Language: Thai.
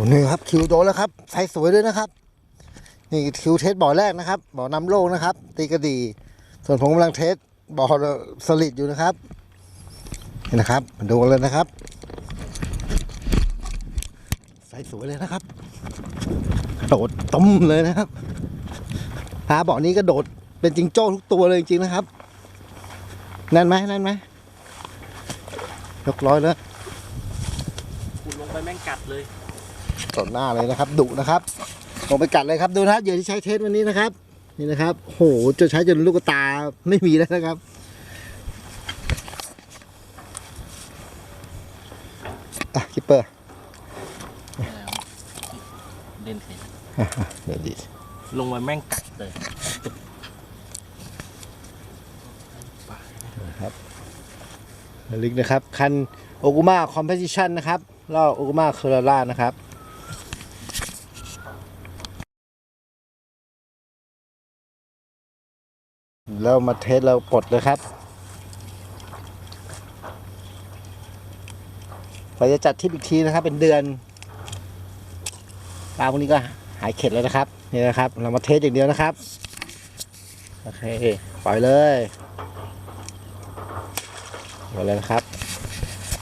อ้นี่ครับคิวโดนแล้วครับไฟสวยด้วยนะครับ นี่คิวเทสบ่อแรกนะครับบ่อนำโลกนะครับ ตีกระดี ส่วนผมกำลังเทสบ่อสลิดอยู่นะครับนี่นะครับมาดูกันเลยนะครับไฟสวยเลยนะครับ โดดต้มเลยนะครับปลาบ่อนี้ก็โดดเป็นจิงโจ้ทุกตัวเลยจริงๆนะครับแน่นไหมแน่นไหมยกร้อยแล้วคุณลงไปแม่งกัดเลย ต่อหน้าเลยนะครับดุนะครับลงไปกัดเลยครับดูนะครับเหยื่อที่ใช้เทสวันนี้นะครับ นี่นะครับโหจะใช้จนลูกตาไม่มีแล้วนะครับอะคิปเปอร์เล่นเสร็จเดี๋ยวดิลงไปแม่งกัดเลยลิกนะครับ คันโอกุมาคอมเพ t ชันนะครับลอกโอกุมาเคอร์ล่านะครับ แล้วมาเทสเราปลดเลยครับเราจะจัดทิปอีกทีนะครับ เป็นเดือนปลาพวกนี้ก็หายเข็ดแล้วนะครับนี่นะครับ เรามาเทสอย่างเดียวนะครับโอเคปล่อยเลยปล่อยเลยนะครับ